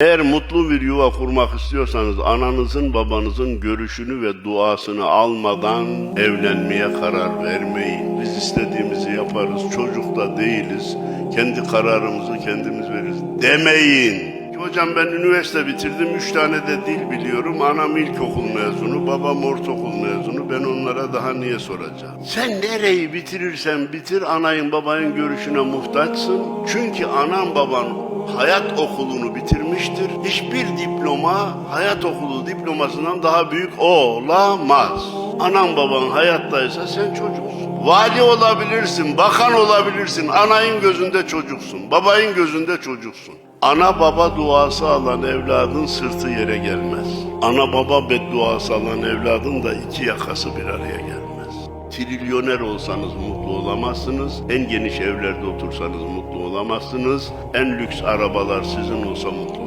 Eğer mutlu bir yuva kurmak istiyorsanız ananızın babanızın görüşünü ve duasını almadan evlenmeye karar vermeyin. Biz istediğimizi yaparız, çocuk da değiliz. Kendi kararımızı kendimiz veririz demeyin. Hocam ben üniversite bitirdim, üç tane de dil biliyorum. Anam ilkokul mezunu, babam ortaokul mezunu. Ben onlara daha niye soracağım? Sen nereyi bitirirsen bitir, anayın babayın görüşüne muhtaçsın. Çünkü anan baban hayat okulunu bitirmiştir. Hiçbir diploma hayat okulu diplomasından daha büyük olamaz. Anan baban hayattaysa sen çocuksun. Vali olabilirsin, bakan olabilirsin. Anayın gözünde çocuksun, babayın gözünde çocuksun. Ana baba duası alan evladın sırtı yere gelmez. Ana baba bedduası alan evladın da iki yakası bir araya gelmez. Trilyoner olsanız mutlu olamazsınız. En geniş evlerde otursanız mutlu olamazsınız. En lüks arabalar sizin olsa mutlu